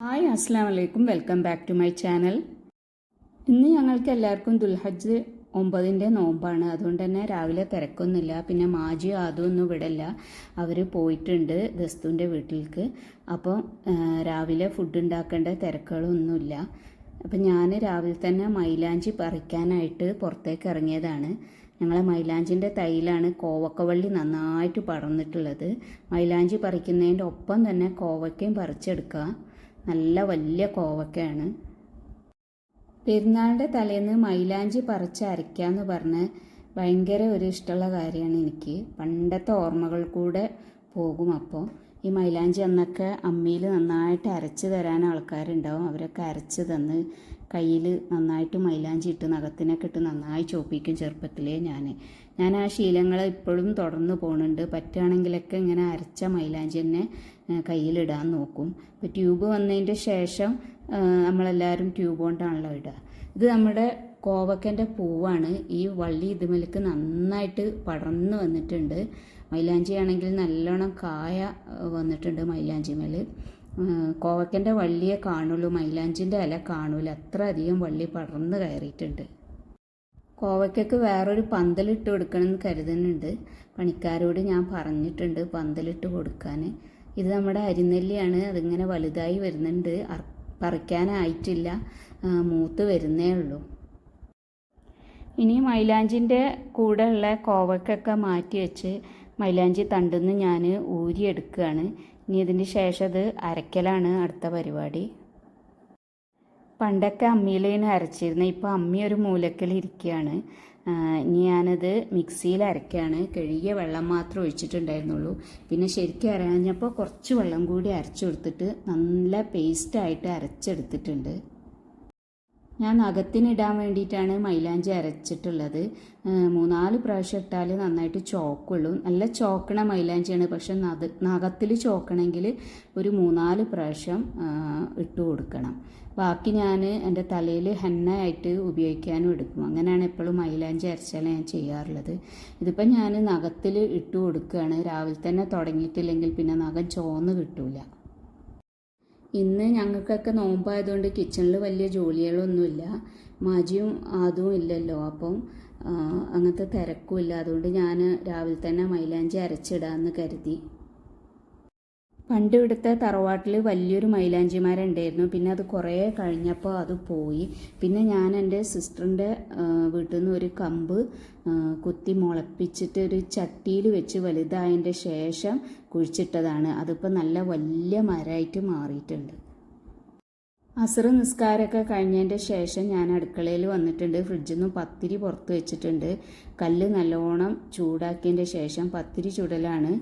Hi അസ്സാം വലൈക്കും welcome back to my channel. ഇന്ന് ഞങ്ങൾക്ക് എല്ലാവർക്കും ദുൽഹജ്ജ് ഒമ്പതിന്റെ നോമ്പാണ്. അതുകൊണ്ട് തന്നെ രാവിലെ തിരക്കൊന്നുമില്ല. പിന്നെ മാജി ആദ്യമൊന്നും ഇവിടെ ഇല്ല അവർ പോയിട്ടുണ്ട് ദസ്തുവിന്റെ വീട്ടിലേക്ക് അപ്പം രാവിലെ ഫുഡ് ഉണ്ടാക്കേണ്ട തിരക്കുകളൊന്നുമില്ല. അപ്പം ഞാൻ രാവിലെ തന്നെ മൈലാഞ്ചി പറിക്കാനായിട്ട് പുറത്തേക്ക് ഇറങ്ങിയതാണ്. ഞങ്ങളെ മൈലാഞ്ചിന്റെ തൈയിലാണ് കോവക്കവള്ളി നന്നായിട്ട് പടർന്നിട്ടുള്ളത്. മൈലാഞ്ചി പറിക്കുന്നതിന്റെ ഒപ്പം തന്നെ കോവക്കയും പറിച്ചെടുക്കുക. നല്ല വലിയ കോവക്കയാണ്. പെരുന്നാളിന്റെ തലേന്ന് മൈലാഞ്ചി പറിച്ച് അരയ്ക്കാന്ന് പറഞ്ഞ് ഭയങ്കര ഒരു ഇഷ്ടമുള്ള കാര്യമാണ് എനിക്ക്. പണ്ടത്തെ ഓർമ്മകൾ കൂടെ പോകും അപ്പോൾ. ഈ മൈലാഞ്ചി അന്നൊക്കെ അമ്മിയിൽ നന്നായിട്ട് അരച്ച് തരാൻ ആൾക്കാരുണ്ടാവും. അവരൊക്കെ അരച്ച് തന്ന് കയ്യിൽ നന്നായിട്ട് മൈലാഞ്ചി ഇട്ട് നഖത്തിനൊക്കെ ഇട്ട് നന്നായി ചോപ്പിക്കും ചെറുപ്പത്തിലേ ഞാൻ ഞാൻ ആ ശീലങ്ങൾ ഇപ്പോഴും തുടർന്ന് പോകുന്നുണ്ട് പറ്റുകയാണെങ്കിലൊക്കെ ഇങ്ങനെ അരച്ച മൈലാഞ്ചി തന്നെ കയ്യിലിടാൻ നോക്കും. ഇപ്പോൾ ട്യൂബ് വന്നതിന്റെ ശേഷം നമ്മളെല്ലാവരും ട്യൂബ് കൊണ്ടാണല്ലോ ഇടുക ഇത് നമ്മുടെ കോവക്കന്റെ പൂവാണ്. ഈ വള്ളി ഇതുമലക്ക് നന്നായിട്ട് പടർന്ന് വന്നിട്ടുണ്ട്. മൈലാഞ്ചി ആണെങ്കിൽ നല്ലോണം കായ വന്നിട്ടുണ്ട് മൈലാഞ്ചി മേൽ കോവക്കന്റെ വള്ളിയെ കാണുള്ളൂ. മൈലാഞ്ചിന്റെ ഇല കാണൂല. അത്ര അധികം വള്ളി പടർന്ന് കയറിയിട്ടുണ്ട്. കോവയ്ക്കൊക്കെ വേറൊരു പന്തലിട്ട് കൊടുക്കണമെന്ന് കരുതുന്നുണ്ട്. പണിക്കാരോട് ഞാൻ പറഞ്ഞിട്ടുണ്ട് പന്തലിട്ട് കൊടുക്കാൻ ഇത് നമ്മുടെ അരിനെല്ലിയാണ്. അതിങ്ങനെ വലുതായി വരുന്നുണ്ട്. പറിക്കാനായിട്ടില്ല. മൂത്ത് വരുന്നേ ഉള്ളൂ. ഇനി മൈലാഞ്ചിന്റെ കൂടെയുള്ള കോവക്കൊക്കെ മാറ്റി വെച്ച് മൈലാഞ്ചി തണ്ടെന്ന് ഞാൻ ഊരിയെടുക്കുകയാണ്. ഇനി ഇതിന്റെ ശേഷം അത് അരക്കലാണ് അടുത്ത പരിപാടി. പണ്ടൊക്കെ അമ്മിയിലാണ് അരച്ചിരുന്നത്. ഇപ്പോൾ അമ്മി ഒരു മൂലക്കൽ ഇരിക്കുകയാണ്. ഇനി ഞാനത് മിക്സിയിൽ അരക്കുകയാണ് കഴുകിയ വെള്ളം മാത്രം ഒഴിച്ചിട്ടുണ്ടായിരുന്നുള്ളൂ. പിന്നെ ശരിക്കും അരഞ്ഞപ്പോൾ കുറച്ച് വെള്ളം കൂടി അരച്ചു കൊടുത്തിട്ട് നല്ല പേസ്റ്റായിട്ട് അരച്ചെടുത്തിട്ടുണ്ട്. ഞാൻ നഖത്തിനിടാൻ വേണ്ടിയിട്ടാണ് മൈലാഞ്ചി അരച്ചിട്ടുള്ളത്. മൂന്നാൽ പ്രാവശ്യം ഇട്ടാൽ നന്നായിട്ട് ചോക്കുള്ളൂ. നല്ല ചോക്കണ മൈലാഞ്ചിയാണ്. പക്ഷെ നത് നഖത്തിൽ ചോക്കണമെങ്കിൽ ഒരു മൂന്നാൽ പ്രാവശ്യം ഇട്ട് കൊടുക്കണം. ബാക്കി ഞാൻ എന്റെ തലയിൽ ഹെന്നയായിട്ട് ഉപയോഗിക്കാനും എടുക്കും. അങ്ങനെയാണ് എപ്പോഴും മൈലാഞ്ചി അരച്ചാൽ ഞാൻ ചെയ്യാറുള്ളത്. ഇതിപ്പോൾ ഞാൻ നഖത്തിൽ ഇട്ട് കൊടുക്കുകയാണ്. രാവിലെ തന്നെ തുടങ്ങിയിട്ടില്ലെങ്കിൽ പിന്നെ നഖം ചോന്ന് കിട്ടൂല. ഇന്ന് ഞങ്ങൾക്കൊക്കെ നോമ്പായതുകൊണ്ട് കിച്ചണിൽ വലിയ ജോലികളൊന്നുമില്ല. മാജിയും അതും ഇല്ലല്ലോ. അപ്പം അങ്ങനത്തെ തിരക്കുമില്ല അതുകൊണ്ട് ഞാൻ രാവിലെ തന്നെ മൈലാഞ്ചി അരച്ചിടാമെന്ന് കരുതി. പണ്ട് ഇവിടുത്തെ തറവാട്ടിൽ വലിയൊരു മൈലാഞ്ചിമാരുണ്ടായിരുന്നു. പിന്നെ അത് കുറേ കഴിഞ്ഞപ്പോൾ അത് പോയി. പിന്നെ ഞാൻ എന്റെ സിസ്റ്ററിന്റെ വീട്ടിൽ നിന്ന് ഒരു കമ്പ് കുത്തി മുളപ്പിച്ചിട്ട് ഒരു ചട്ടിയിൽ വെച്ച് വലുതായതിന്റെ ശേഷം കുഴിച്ചിട്ടതാണ്. അതിപ്പോൾ നല്ല വലിയ മരമായിട്ട് മാറിയിട്ടുണ്ട്. അസറ് നിസ്കാരമൊക്കെ കഴിഞ്ഞതിന്റെ ശേഷം ഞാൻ അടുക്കളയിൽ വന്നിട്ടുണ്ട്. ഫ്രിഡ്ജിൽ നിന്ന് പത്തിരി പുറത്ത് വെച്ചിട്ടുണ്ട്. കല്ല് നല്ലോണം ചൂടാക്കിയതിന്റെ ശേഷം പത്തിരി ചുടലാണ്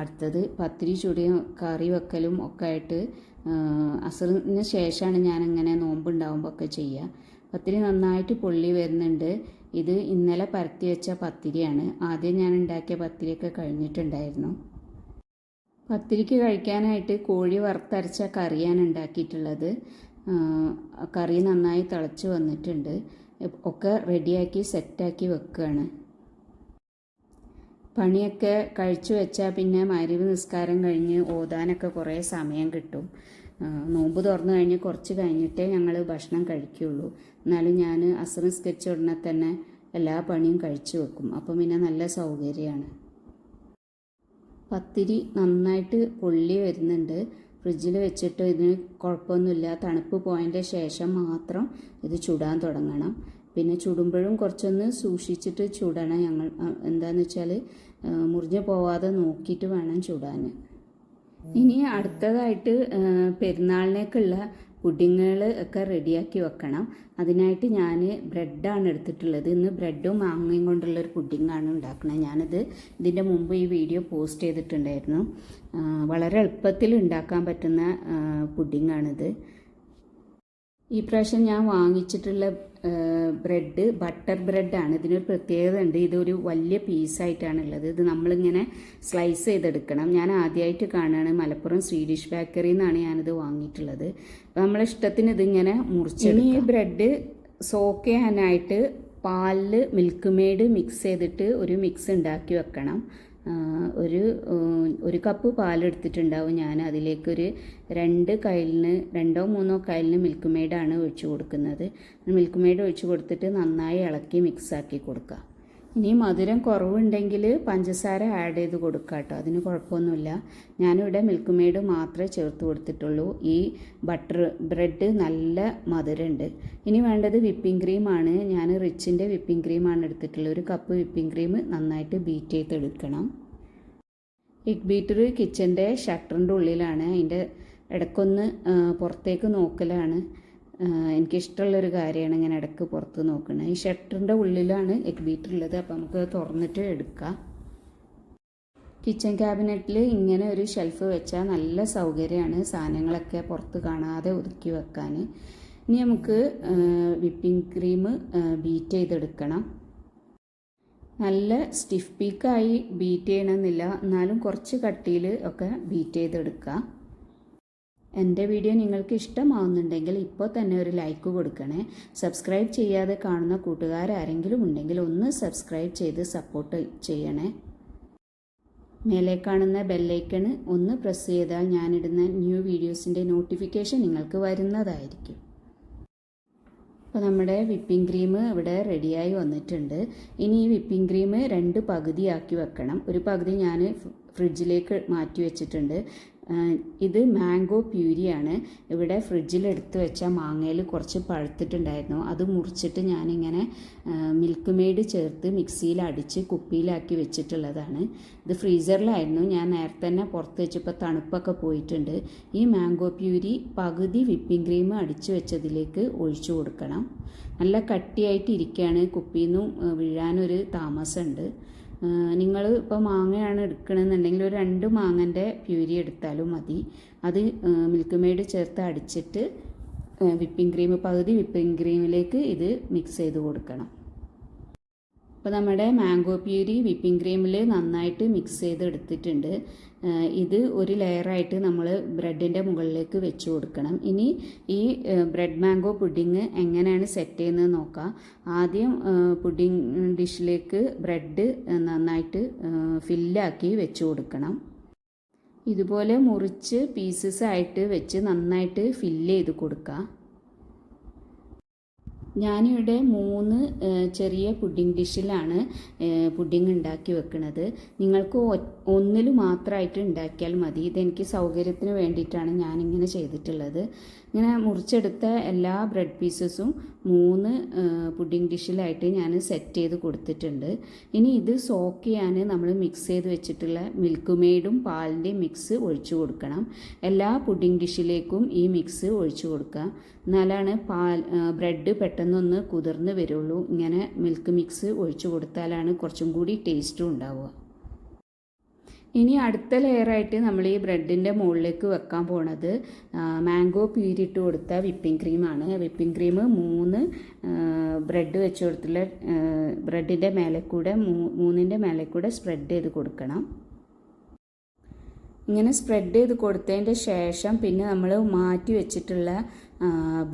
അടുത്തത്. പത്തിരി ചുടിയും കറി വെക്കലും ഒക്കെ ആയിട്ട് അസറിന് ശേഷമാണ് ഞാൻ ഇങ്ങനെ നോമ്പുണ്ടാകുമ്പോൾ ഒക്കെ ചെയ്യുക പത്തിരി നന്നായിട്ട് പൊള്ളി വരുന്നുണ്ട്. ഇത് ഇന്നലെ പരത്തി വെച്ച പത്തിരിയാണ്. ആദ്യം ഞാൻ ഉണ്ടാക്കിയ പത്തിരിയൊക്കെ കഴിഞ്ഞിട്ടുണ്ടായിരുന്നു. പത്തിരിക്ക് കഴിക്കാനായിട്ട് കോഴി വറുത്തരച്ച കറിയാണ് ഉണ്ടാക്കിയിട്ടുള്ളത്. കറി നന്നായി തിളച്ച് വന്നിട്ടുണ്ട്. ഒക്കെ റെഡിയാക്കി സെറ്റാക്കി വെക്കുകയാണ് പണിയൊക്കെ കഴിച്ചു വെച്ചാൽ പിന്നെ മരുവ് നിസ്കാരം കഴിഞ്ഞ് ഓതാനൊക്കെ കുറേ സമയം കിട്ടും. നോമ്പ് തുറന്നു കഴിഞ്ഞ് കുറച്ച് കഴിഞ്ഞിട്ടേ ഞങ്ങൾ ഭക്ഷണം കഴിക്കുള്ളൂ. എന്നാലും ഞാൻ അസമസ്കരിച്ച ഉടനെ തന്നെ എല്ലാ പണിയും കഴിച്ചു വെക്കും. അപ്പം പിന്നെ നല്ല സൗകര്യമാണ്. പത്തിരി നന്നായിട്ട് പൊള്ളി വരുന്നുണ്ട്. ഫ്രിഡ്ജിൽ വെച്ചിട്ട് ഇതിന് കുഴപ്പമൊന്നുമില്ല. തണുപ്പ് പോയതിന്റെ ശേഷം മാത്രം ഇത് ചുടാൻ തുടങ്ങണം. പിന്നെ ചുടുമ്പോഴും കുറച്ചൊന്ന് സൂക്ഷിച്ചിട്ട് ചുടണം. ഞങ്ങൾ എന്താണെന്ന് വെച്ചാൽ മുറിഞ്ഞു പോവാതെ നോക്കിയിട്ട് വേണം ചുടാൻ ഇനി അടുത്തതായിട്ട് പെരുന്നാളിനേക്കുള്ള പുഡിങ്ങുകൾ ഒക്കെ റെഡിയാക്കി വെക്കണം. അതിനായിട്ട് ഞാൻ ബ്രെഡാണ് എടുത്തിട്ടുള്ളത്. ഇന്ന് ബ്രെഡും മാങ്ങയും കൊണ്ടുള്ള ഒരു പുഡിങ്ങാണ് ഉണ്ടാക്കുന്നത് ഞാനിത് ഇതിന്റെ മുമ്പ് ഈ വീഡിയോ പോസ്റ്റ് ചെയ്തിട്ടുണ്ടായിരുന്നു. വളരെ എളുപ്പത്തിൽ ഉണ്ടാക്കാൻ പറ്റുന്ന പുഡിങ്ങാണിത്. ഈ പ്രാവശ്യം ഞാൻ വാങ്ങിച്ചിട്ടുള്ള ബ്രെഡ് ബട്ടർ ബ്രെഡാണ്. ഇതിനൊരു പ്രത്യേകത ഉണ്ട്. ഇതൊരു വലിയ പീസായിട്ടാണുള്ളത്. ഇത് നമ്മളിങ്ങനെ സ്ലൈസ് ചെയ്തെടുക്കണം. ഞാൻ ആദ്യമായിട്ട് കാണുകയാണ് മലപ്പുറം സ്വീഡിഷ് ബേക്കറിയിൽ നിന്നാണ് ഞാനിത് വാങ്ങിയിട്ടുള്ളത്. അപ്പോൾ നമ്മളെ ഇഷ്ടത്തിന് ഇതിങ്ങനെ മുറിച്ച് ഇനി ഈ ബ്രെഡ് സോക്ക് ചെയ്യാനായിട്ട് പാലിൽ മിൽക്ക് മെയ്ഡ് മിക്സ് ചെയ്തിട്ട് ഒരു മിക്സ് ഉണ്ടാക്കി വെക്കണം. ഒരു ഒരു കപ്പ് പാലെടുത്തിട്ടുണ്ടാവും. ഞാൻ അതിലേക്കൊരു രണ്ട് കയ്യിലിന് രണ്ടോ മൂന്നോ കയ്യിലിന് മിൽക്ക് മെയ്ഡാണ് ഒഴിച്ചു കൊടുക്കുന്നത്. മിൽക്ക് മെയ്ഡ് ഒഴിച്ചു കൊടുത്തിട്ട് നന്നായി ഇളക്കി മിക്സാക്കി കൊടുക്കുക. ഇനി മധുരം കുറവുണ്ടെങ്കിൽ പഞ്ചസാര ആഡ് ചെയ്ത് കൊടുക്കുക കേട്ടോ അതിന് കുഴപ്പമൊന്നുമില്ല. ഞാനിവിടെ മിൽക്ക് മെയ്ഡ് മാത്രമേ ചേർത്ത് കൊടുത്തിട്ടുള്ളൂ. ഈ ബട്ടർ ബ്രെഡ് നല്ല മധുരമുണ്ട്. ഇനി വേണ്ടത് വിപ്പിംഗ് ക്രീമാണ് ഞാൻ റിച്ചിന്റെ വിപ്പിംഗ് ക്രീമാണ് എടുത്തിട്ടുള്ളത്. ഒരു കപ്പ് വിപ്പിംഗ് ക്രീം നന്നായിട്ട് ബീറ്റ് ചെയ്ത് എടുക്കണം. എഗ് ബീറ്റർ കിച്ചന്റെ ഷട്ടറിന്റെ ഉള്ളിലാണ്. അതിന്റെ ഇടയ്ക്കൊന്ന് പുറത്തേക്ക് നോക്കലാണ്. എനിക്കിഷ്ടമുള്ളൊരു കാര്യമാണ് ഇങ്ങനെ ഇടയ്ക്ക് പുറത്ത് നോക്കുന്നത് ഈ ഷട്ടറിന്റെ ഉള്ളിലാണ് എഗ് ബീറ്റർ ഉള്ളത് അപ്പോൾ നമുക്ക് തുറന്നിട്ട് എടുക്കാം. കിച്ചൺ ക്യാബിനറ്റിൽ ഇങ്ങനെ ഒരു ഷെൽഫ് വെച്ചാൽ നല്ല സൗകര്യമാണ് സാധനങ്ങളൊക്കെ പുറത്ത് കാണാതെ ഒതുക്കി വെക്കാൻ. ഇനി നമുക്ക് വിപ്പിംഗ് ക്രീം ബീറ്റ് ചെയ്തെടുക്കണം. നല്ല സ്റ്റിഫ് പീക്കായി ബീറ്റ് ചെയ്യണമെന്നില്ല. എന്നാലും കുറച്ച് കട്ടിയിൽ ഒക്കെ ബീറ്റ് ചെയ്തെടുക്കുക എന്റെ വീഡിയോ നിങ്ങൾക്ക് ഇഷ്ടമാവുന്നുണ്ടെങ്കിൽ ഇപ്പോൾ തന്നെ ഒരു ലൈക്ക് കൊടുക്കണേ. സബ്സ്ക്രൈബ് ചെയ്യാതെ കാണുന്ന കൂട്ടുകാരാരെങ്കിലും ഉണ്ടെങ്കിൽ ഒന്ന് സബ്സ്ക്രൈബ് ചെയ്ത് സപ്പോർട്ട് ചെയ്യണേ. മേലെ കാണുന്ന ബെല്ലൈക്കണ് ഒന്ന് പ്രസ് ചെയ്താൽ ഞാനിടുന്ന ന്യൂ വീഡിയോസിന്റെ നോട്ടിഫിക്കേഷൻ നിങ്ങൾക്ക് വരുന്നതായിരിക്കും. അപ്പോൾ നമ്മുടെ വിപ്പിംഗ് ക്രീം ഇവിടെ റെഡിയായി വന്നിട്ടുണ്ട്. ഇനി ഈ വിപ്പിംഗ് ക്രീം രണ്ട് പകുതിയാക്കി വെക്കണം. ഒരു പകുതി ഞാൻ ഫ്രിഡ്ജിലേക്ക് മാറ്റി വെച്ചിട്ടുണ്ട്. ഇത് മാംഗോ പ്യൂരിയാണ്. ഇവിടെ ഫ്രിഡ്ജിൽ എടുത്തു വെച്ച മാങ്ങയിൽ കുറച്ച് പഴുത്തിട്ടുണ്ടായിരുന്നു. അത് മുറിച്ചിട്ട് ഞാനിങ്ങനെ മിൽക്ക് മെയ്ഡ് ചേർത്ത് മിക്സിയിൽ അടിച്ച് കുപ്പിയിലാക്കി വെച്ചിട്ടുള്ളതാണ്. ഇത് ഫ്രീസറിലായിരുന്നു. ഞാൻ നേരത്തെ തന്നെ പുറത്ത് വെച്ചപ്പോൾ തണുപ്പൊക്കെ പോയിട്ടുണ്ട്. ഈ മാംഗോ പ്യൂരി പകുതി വിപ്പിംഗ് ക്രീം അടിച്ച് വെച്ചതിലേക്ക് ഒഴിച്ചു കൊടുക്കണം. നല്ല കട്ടിയായിട്ട് ഇരിക്കുകയാണ്. കുപ്പിയിൽ നിന്നും വീഴാനൊരു താമസമുണ്ട്. നിങ്ങൾ ഇപ്പോൾ മാങ്ങയാണ് എടുക്കണമെന്നുണ്ടെങ്കിൽ ഒരു രണ്ട് മാങ്ങന്റെ പ്യൂരി എടുത്താലും മതി. അത് മിൽക്ക് മെയ്ഡ് ചേർത്ത് അടിച്ചിട്ട് വിപ്പിംഗ് ക്രീം പകുതി വിപ്പിംഗ് ക്രീമിലേക്ക് ഇത് മിക്സ് ചെയ്ത് കൊടുക്കണം. അപ്പോൾ നമ്മുടെ മാംഗോ പ്യൂരി വിപ്പിംഗ് ക്രീമിൽ നന്നായിട്ട് മിക്സ് ചെയ്ത് എടുത്തിട്ടുണ്ട് ഇത് ഒരു ലെയറായിട്ട് നമ്മൾ ബ്രെഡിന്റെ മുകളിലേക്ക് വെച്ച് കൊടുക്കണം. ഇനി ഈ ബ്രെഡ് മാംഗോ പുഡിങ് എങ്ങനെയാണ് സെറ്റ് ചെയ്യുന്നത് നോക്കാം. ആദ്യം പുഡിങ് ഡിഷിലേക്ക് ബ്രെഡ് നന്നായിട്ട് ഫില്ലാക്കി വെച്ച് കൊടുക്കണം. ഇതുപോലെ മുറിച്ച് പീസസ് ആയിട്ട് വെച്ച് നന്നായിട്ട് ഫില്ല് ചെയ്ത് കൊടുക്കാം. ഞാനിവിടെ മൂന്ന് ചെറിയ പുഡിംഗ് ഡിഷിലാണ് പുഡിംഗ് ഉണ്ടാക്കി വെക്കുന്നത് നിങ്ങൾക്ക് ഒന്നിൽ മാത്രമായിട്ട് ഉണ്ടാക്കിയാൽ മതി. ഇതെനിക്ക് സൗകര്യത്തിന് വേണ്ടിയിട്ടാണ് ഞാനിങ്ങനെ ചെയ്തിട്ടുള്ളത്. ഇങ്ങനെ മുറിച്ചെടുത്ത എല്ലാ ബ്രെഡ് പീസസും മൂന്ന് പുഡിംഗ് ഡിഷിലായിട്ട് ഞാൻ സെറ്റ് ചെയ്ത് കൊടുത്തിട്ടുണ്ട്. ഇനി ഇത് സോക്ക് ചെയ്യാൻ നമ്മൾ മിക്സ് ചെയ്ത് വെച്ചിട്ടുള്ള മിൽക്ക് മെയ്ഡും പാലിന്റെയും മിക്സ് ഒഴിച്ചു കൊടുക്കണം. എല്ലാ പുഡിംഗ് ഡിഷിലേക്കും ഈ മിക്സ് ഒഴിച്ചു കൊടുക്കുക. എന്നാലാണ് പാൽ ബ്രെഡ് പെട്ടെന്നൊന്ന് കുതിർന്ന് വരുള്ളൂ. ഇങ്ങനെ മിൽക്ക് മിക്സ് ഒഴിച്ചു കൊടുത്താലാണ് കുറച്ചും കൂടി ടേസ്റ്റും ഉണ്ടാവുക. ഇനി അടുത്ത ലെയറായിട്ട് നമ്മൾ ഈ ബ്രെഡിന്റെ മുകളിലേക്ക് വെക്കാൻ പോണത് മാംഗോ പീരിട്ട് കൊടുത്ത വിപ്പിംഗ് ക്രീമാണ് വിപ്പിംഗ് ക്രീം മൂന്ന് ബ്രെഡ് വെച്ച് കൊടുത്തുള്ള ബ്രെഡിന്റെ മേലെ കൂടെ മൂന്നിന്റെ മേലെ കൂടെ സ്പ്രെഡ് ചെയ്ത് കൊടുക്കണം. ഇങ്ങനെ സ്പ്രെഡ് ചെയ്ത് കൊടുത്തതിന്റെ ശേഷം പിന്നെ നമ്മൾ മാറ്റി വെച്ചിട്ടുള്ള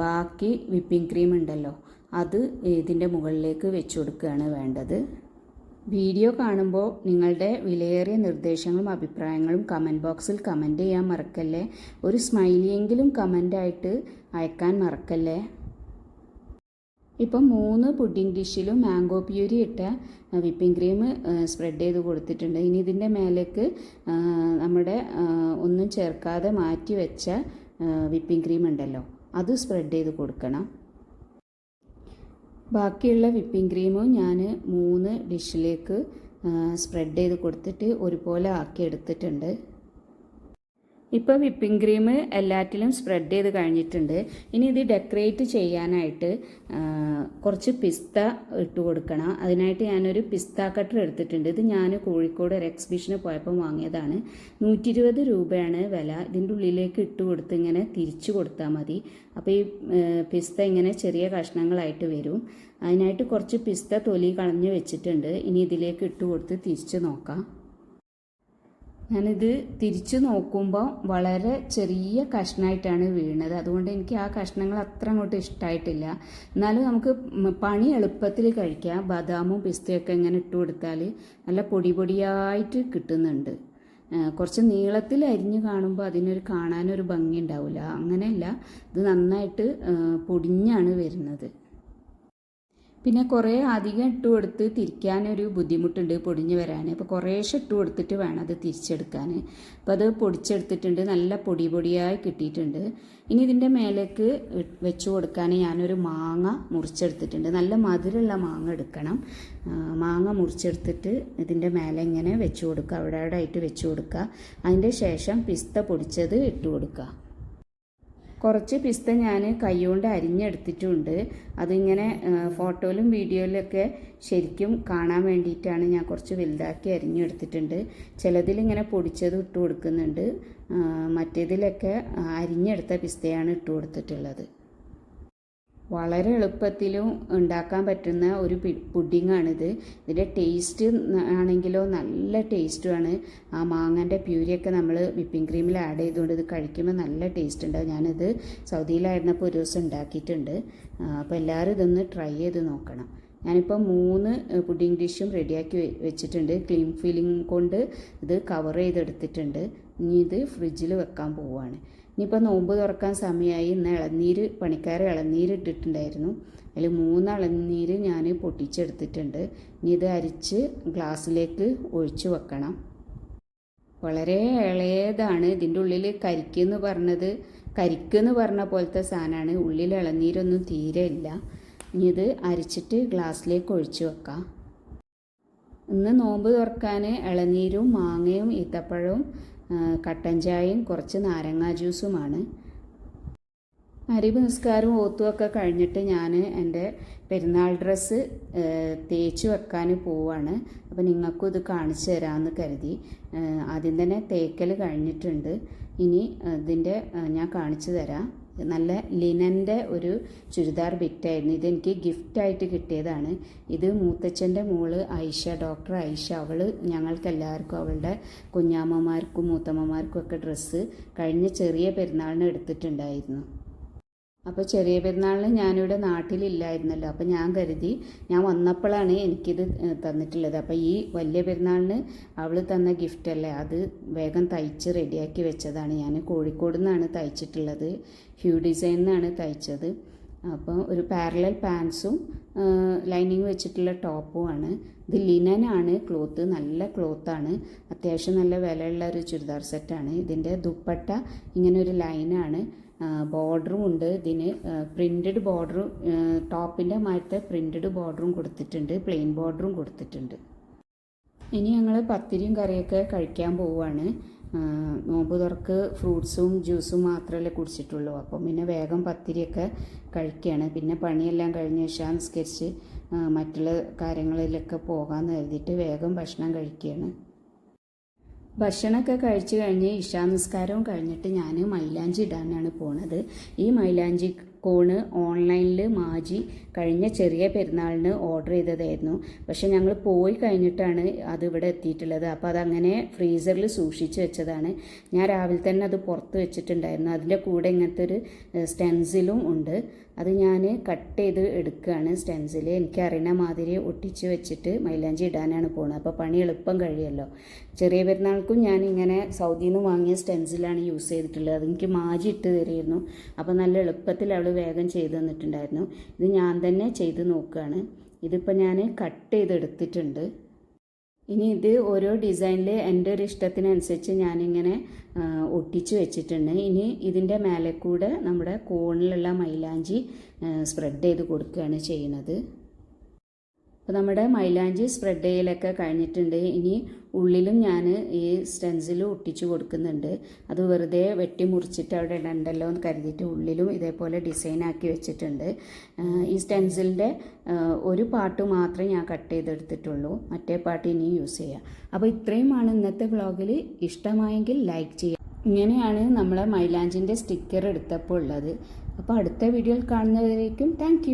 ബാക്കി വിപ്പിംഗ് ക്രീം ഉണ്ടല്ലോ. അത് ഇതിന്റെ മുകളിലേക്ക് വെച്ച് കൊടുക്കുകയാണ് വേണ്ടത്. വീഡിയോ കാണുമ്പോൾ നിങ്ങളുടെ വിലയേറിയ നിർദ്ദേശങ്ങളും അഭിപ്രായങ്ങളും കമന്റ് ബോക്സിൽ കമന്റ് ചെയ്യാൻ മറക്കല്ലേ? ഒരു സ്മൈലിയെങ്കിലും കമന്റായിട്ട് അയക്കാൻ മറക്കല്ലേ? ഇപ്പം മൂന്ന് പുഡിംഗ് ഡിഷിലും മാംഗോ പ്യൂരി ഇട്ട വിപ്പിംഗ് ക്രീം സ്പ്രെഡ് ചെയ്ത് കൊടുത്തിട്ടുണ്ട്. ഇനി ഇതിന്റെ മേലേക്ക് നമ്മുടെ ഒന്നും ചേർക്കാതെ മാറ്റി വെച്ച വിപ്പിംഗ് ക്രീം ഉണ്ടല്ലോ. അത് സ്പ്രെഡ് ചെയ്ത് കൊടുക്കണം. ബാക്കിയുള്ള വിപ്പിംഗ് ക്രീമും ഞാൻ മൂന്ന് ഡിഷിലേക്ക് സ്പ്രെഡ് ചെയ്ത് കൊടുത്തിട്ട് ഒരുപോലെ ആക്കി എടുത്തിട്ടുണ്ട്. ഇപ്പോൾ വിപ്പിംഗ് ക്രീം എല്ലാറ്റിലും സ്പ്രെഡ് ചെയ്ത് കഴിഞ്ഞിട്ടുണ്ട്. ഇനി ഇത് ഡെക്കറേറ്റ് ചെയ്യാനായിട്ട് കുറച്ച് പിസ്ത ഇട്ട് കൊടുക്കണം. അതിനായിട്ട് ഞാനൊരു പിസ്ത കട്ടർ എടുത്തിട്ടുണ്ട്. ഇത് ഞാൻ കോഴിക്കോട് ഒരു എക്സിബിഷന് പോയപ്പോൾ വാങ്ങിയതാണ്. നൂറ്റി ഇരുപത് രൂപയാണ് വില. ഇതിന്റെ ഉള്ളിലേക്ക് ഇട്ട് കൊടുത്ത് ഇങ്ങനെ തിരിച്ചു കൊടുത്താൽ മതി. അപ്പോൾ ഈ പിസ്ത ഇങ്ങനെ ചെറിയ കഷ്ണങ്ങളായിട്ട് വരും. അതിനായിട്ട് കുറച്ച് പിസ്ത തൊലി കളഞ്ഞ് വെച്ചിട്ടുണ്ട്. ഇനി ഇതിലേക്ക് ഇട്ട് കൊടുത്ത് തിരിച്ച് നോക്കാം. ഞാനിത് തിരിച്ചു നോക്കുമ്പോൾ വളരെ ചെറിയ കഷ്ണമായിട്ടാണ് വീണത്. അതുകൊണ്ട് എനിക്ക് ആ കഷ്ണങ്ങൾ അത്ര അങ്ങോട്ട് ഇഷ്ടമായിട്ടില്ല എന്നാലും നമുക്ക് പണി എളുപ്പത്തിൽ കഴിക്കാം. ബദാമും പിസ്തയൊക്കെ ഇങ്ങനെ ഇട്ട് കൊടുത്താൽ നല്ല പൊടി പൊടിയായിട്ട് കിട്ടുന്നുണ്ട്. കുറച്ച് നീളത്തിൽ അരിഞ്ഞ് കാണുമ്പോൾ അതിനൊരു കാണാനൊരു ഭംഗി ഉണ്ടാവില്ല അങ്ങനെയല്ല. ഇത് നന്നായിട്ട് പൊടിഞ്ഞാണ് വരുന്നത്. പിന്നെ കുറേ അധികം ഇട്ട് കൊടുത്ത് തിരിക്കാനൊരു ബുദ്ധിമുട്ടുണ്ട് പൊടിഞ്ഞു വരാൻ. അപ്പോൾ കുറേശ്ശെ ഇട്ട് കൊടുത്തിട്ട് വേണം അത് തിരിച്ചെടുക്കാൻ. അപ്പോൾ അത് പൊടിച്ചെടുത്തിട്ടുണ്ട് നല്ല പൊടി പൊടിയായി കിട്ടിയിട്ടുണ്ട്. ഇനി ഇതിന്റെ മേലേക്ക് വെച്ച് കൊടുക്കാൻ ഞാനൊരു മാങ്ങ മുറിച്ചെടുത്തിട്ടുണ്ട്. നല്ല മധുരമുള്ള മാങ്ങ എടുക്കണം. മാങ്ങ മുറിച്ചെടുത്തിട്ട് ഇതിന്റെ മേലെ ഇങ്ങനെ വെച്ച് കൊടുക്കുക. അവിടെ അവിടെ ആയിട്ട് വെച്ച് കൊടുക്കുക. അതിന്റെ ശേഷം പിസ്ത പൊടിച്ചത് ഇട്ട് കൊടുക്കുക. കുറച്ച് പിസ്ത ഞാൻ കൈകൊണ്ട് അരിഞ്ഞെടുത്തിട്ടുണ്ട്. അതിങ്ങനെ ഫോട്ടോയിലും വീഡിയോയിലൊക്കെ ശരിക്കും കാണാൻ വേണ്ടിയിട്ടാണ് ഞാൻ കുറച്ച് വലുതാക്കി അരിഞ്ഞെടുത്തിട്ടുണ്ട്. ചിലതിലിങ്ങനെ പൊടിച്ചത് ഇട്ട് കൊടുക്കുന്നുണ്ട്. മറ്റേതിലൊക്കെ അരിഞ്ഞെടുത്ത പിസ്തയാണ് ഇട്ട് കൊടുത്തിട്ടുള്ളത്. വളരെ എളുപ്പത്തിലും ഉണ്ടാക്കാൻ പറ്റുന്ന ഒരു പുഡിങ്ങാണിത്. ഇതിന്റെ ടേസ്റ്റ് ആണെങ്കിലോ നല്ല ടേസ്റ്റുമാണ് ആ മാങ്ങന്റെ പ്യൂരിയൊക്കെ നമ്മൾ വിപ്പിംഗ് ക്രീമിൽ ആഡ് ചെയ്തുകൊണ്ട് ഇത് കഴിക്കുമ്പോൾ നല്ല ടേസ്റ്റ് ഉണ്ടാവും ഞാനിത് സൗദിയിലായിരുന്നപ്പോൾ ഒരു ദിവസം ഉണ്ടാക്കിയിട്ടുണ്ട്. അപ്പോൾ എല്ലാവരും ഇതൊന്ന് ട്രൈ ചെയ്ത് നോക്കണം. ഞാനിപ്പോൾ മൂന്ന് പുഡിംഗ് ഡിഷും റെഡിയാക്കി വെച്ചിട്ടുണ്ട്. ക്ലീൻ ഫില്ലിംഗ് കൊണ്ട് ഇത് കവർ ചെയ്തെടുത്തിട്ടുണ്ട്. ഇനി ഇത് ഫ്രിഡ്ജിൽ വെക്കാൻ പോവുകയാണ് ഇനിയിപ്പോൾ നോമ്പ് തുറക്കാൻ സമയമായി ഇന്ന് ഇളനീര് പണിക്കാർ ഇളനീര് ഇട്ടിട്ടുണ്ടായിരുന്നു. അതിൽ മൂന്ന് ഇളനീര് ഞാൻ പൊട്ടിച്ചെടുത്തിട്ടുണ്ട്. ഇനി ഇത് അരിച്ച് ഗ്ലാസ്സിലേക്ക് ഒഴിച്ചു വെക്കണം. വളരെ ഇളയതാണ്. ഇതിന്റെ ഉള്ളിൽ കരിക്കെന്ന് പറഞ്ഞത് കരിക്കെന്ന് പറഞ്ഞ പോലത്തെ സാധനമാണ്. ഉള്ളിൽ ഇളനീരൊന്നും തീരെ ഇല്ല. ഇനി ഇത് അരിച്ചിട്ട് ഗ്ലാസ്സിലേക്ക് ഒഴിച്ചു വെക്കാം. ഇന്ന് നോമ്പ് തുറക്കാൻ ഇളനീരും മാങ്ങയും ഈത്തപ്പഴവും കട്ടൻ ചായയും കുറച്ച് നാരങ്ങാ ജ്യൂസുമാണ്. അരിവ് നിസ്കാരവും ഓത്തുമൊക്കെ കഴിഞ്ഞിട്ട് ഞാൻ എന്റെ പെരുന്നാൾ ഡ്രസ്സ് തേച്ച് വെക്കാൻ പോവാണ്. അപ്പോൾ നിങ്ങൾക്കും ഇത് കാണിച്ചു തരാമെന്ന് കരുതി. ആദ്യം തന്നെ തേക്കൽ കഴിഞ്ഞിട്ടുണ്ട്. ഇനി ഇതിന്റെ ഞാൻ കാണിച്ചു തരാം. നല്ല ലിനന്റെ ഒരു ചുരിദാർ ബിറ്റായിരുന്നു. ഇതെനിക്ക് ഗിഫ്റ്റായിട്ട് കിട്ടിയതാണ്. ഇത് മൂത്തച്ഛന്റെ മോൾ ഐഷ ഡോക്ടർ ഐഷ അവൾ ഞങ്ങൾക്കെല്ലാവർക്കും അവളുടെ കുഞ്ഞാമ്മമാർക്കും മൂത്തമ്മമാർക്കും ഒക്കെ ഡ്രസ്സ് കഴിഞ്ഞ ചെറിയ പെരുന്നാളിന് എടുത്തിട്ടുണ്ടായിരുന്നു. അപ്പോൾ ചെറിയ പെരുന്നാളിന് ഞാനിവിടെ നാട്ടിലില്ലായിരുന്നല്ലോ. അപ്പോൾ ഞാൻ കരുതി ഞാൻ വന്നപ്പോഴാണ് എനിക്കിത് തന്നിട്ടുള്ളത്. അപ്പോൾ ഈ വലിയ പെരുന്നാളിന് അവൾ തന്ന ഗിഫ്റ്റ് അല്ലേ അത് വേഗം തയ്ച്ച് റെഡിയാക്കി വെച്ചതാണ്. ഞാൻ കോഴിക്കോട് നിന്നാണ് തയ്ച്ചിട്ടുള്ളത്. ഹ്യൂ ഡിസൈൻ എന്നാണ് തയ്ച്ചത്. അപ്പോൾ ഒരു പാരലൽ പാൻസും ലൈനിങ് വെച്ചിട്ടുള്ള ടോപ്പും ആണ്. ഇത് ലിനനാണ് ക്ലോത്ത് നല്ല ക്ലോത്താണ് അത്യാവശ്യം നല്ല വിലയുള്ള ഒരു ചുരിദാർ സെറ്റാണ് ഇതിന്റെ ദുപ്പട്ട ഇങ്ങനെ ഒരു ലൈനാണ് ബോർഡറും ഉണ്ട്. ഇതിന് പ്രിന്റഡ് ബോർഡറും ടോപ്പിന്റെ മാറ്റത്തെ പ്രിന്റഡ് ബോർഡറും കൊടുത്തിട്ടുണ്ട്. പ്ലെയിൻ ബോർഡറും കൊടുത്തിട്ടുണ്ട്. ഇനി ഞങ്ങൾ പത്തിരിയും കറിയൊക്കെ കഴിക്കാൻ പോവുകയാണ്. നോമ്പ് തുറക്ക് ഫ്രൂട്ട്സും ജ്യൂസും മാത്രമല്ലേ കുടിച്ചിട്ടുള്ളൂ. അപ്പം പിന്നെ വേഗം പത്തിരിയൊക്കെ കഴിക്കുകയാണ് പിന്നെ പണിയെല്ലാം കഴിഞ്ഞ് ശേഷം നിസ്കരിച്ച് മറ്റുള്ള കാര്യങ്ങളിലൊക്കെ പോകാമെന്ന് കരുതിയിട്ട് വേഗം ഭക്ഷണം കഴിക്കുകയാണ്. ഭക്ഷണമൊക്കെ കഴിച്ചു കഴിഞ്ഞ് ഇഷാ നിസ്കാരവും കഴിഞ്ഞിട്ട് ഞാൻ മൈലാഞ്ചി ഇടാനാണ് പോണത്. ഈ മൈലാഞ്ചി കോണ് ഓൺലൈനിൽ മാജി കഴിഞ്ഞ ചെറിയ പെരുന്നാളിന് ഓർഡർ ചെയ്തതായിരുന്നു. പക്ഷെ ഞങ്ങൾ പോയി കഴിഞ്ഞിട്ടാണ് അത് ഇവിടെ എത്തിയിട്ടുള്ളത്. അപ്പോൾ അതങ്ങനെ ഫ്രീസറിൽ സൂക്ഷിച്ച് വെച്ചതാണ്. ഞാൻ രാവിലെ തന്നെ അത് പുറത്ത് വെച്ചിട്ടുണ്ടായിരുന്നു. അതിന്റെ കൂടെ ഇങ്ങനത്തെ ഒരു സ്റ്റെൻസിലും ഉണ്ട്. അത് ഞാൻ കട്ട് ചെയ്ത് എടുക്കുകയാണ് സ്റ്റെൻസിൽ എനിക്ക് അറിയണ മാതിരി ഒട്ടിച്ച് വെച്ചിട്ട് മൈലാഞ്ചി ഇടാനാണ് പോകുന്നത് അപ്പോൾ പണി എളുപ്പം കഴിയല്ലോ. ചെറിയ പെരുന്നാൾക്കും ഞാൻ ഇങ്ങനെ സൗദിയിൽ നിന്ന് വാങ്ങിയ സ്റ്റെൻസിലാണ് യൂസ് ചെയ്തിട്ടുള്ളത്. അതെനിക്ക് മാജി ഇട്ട് തരുമായിരുന്നു. അപ്പോൾ നല്ല എളുപ്പത്തിൽ അവൾ വേഗം ചെയ്ത് തന്നിട്ടുണ്ടായിരുന്നു. ഇത് ഞാൻ തന്നെ ചെയ്ത് നോക്കുകയാണ്. ഇതിപ്പോൾ ഞാൻ കട്ട് ചെയ്തെടുത്തിട്ടുണ്ട്. ഇനി ഇത് ഓരോ ഡിസൈനിൽ എന്റെ ഒരു ഇഷ്ടത്തിനനുസരിച്ച് ഞാനിങ്ങനെ ഒട്ടിച്ചു വെച്ചിട്ടുണ്ട്. ഇനി ഇതിന്റെ മേലെ കൂടെ നമ്മുടെ കോണിലുള്ള മൈലാഞ്ചി സ്പ്രെഡ് ചെയ്ത് കൊടുക്കുകയാണ് ചെയ്യുന്നത്. അപ്പോൾ നമ്മുടെ മൈലാഞ്ചി സ്പ്രെഡ് ചെയ്യലൊക്കെ കഴിഞ്ഞിട്ടുണ്ട്. ഇനി ഉള്ളിലും ഞാൻ ഈ സ്റ്റെൻസിൽ ഒട്ടിച്ചു കൊടുക്കുന്നുണ്ട്. അത് വെറുതെ വെട്ടി മുറിച്ചിട്ട് അവിടെ ഇടണ്ടല്ലോ എന്ന് കരുതിയിട്ട് ഉള്ളിലും ഇതേപോലെ ഡിസൈൻ ആക്കി വെച്ചിട്ടുണ്ട്. ഈ സ്റ്റെൻസിലിന്റെ ഒരു പാട്ട് മാത്രമേ ഞാൻ കട്ട് ചെയ്തെടുത്തിട്ടുള്ളൂ. മറ്റേ പാട്ട് ഇനിയും യൂസ് ചെയ്യാം. അപ്പോൾ ഇത്രയുമാണ് ഇന്നത്തെ വ്ളോഗിൽ ഇഷ്ടമായെങ്കിൽ ലൈക്ക് ചെയ്യുക ഇങ്ങനെയാണ് നമ്മളെ മൈലാഞ്ചിന്റെ സ്റ്റിക്കർ എടുത്തപ്പോൾ ഉള്ളത്. അപ്പോൾ അടുത്ത വീഡിയോയിൽ കാണുന്നവരേക്കും താങ്ക്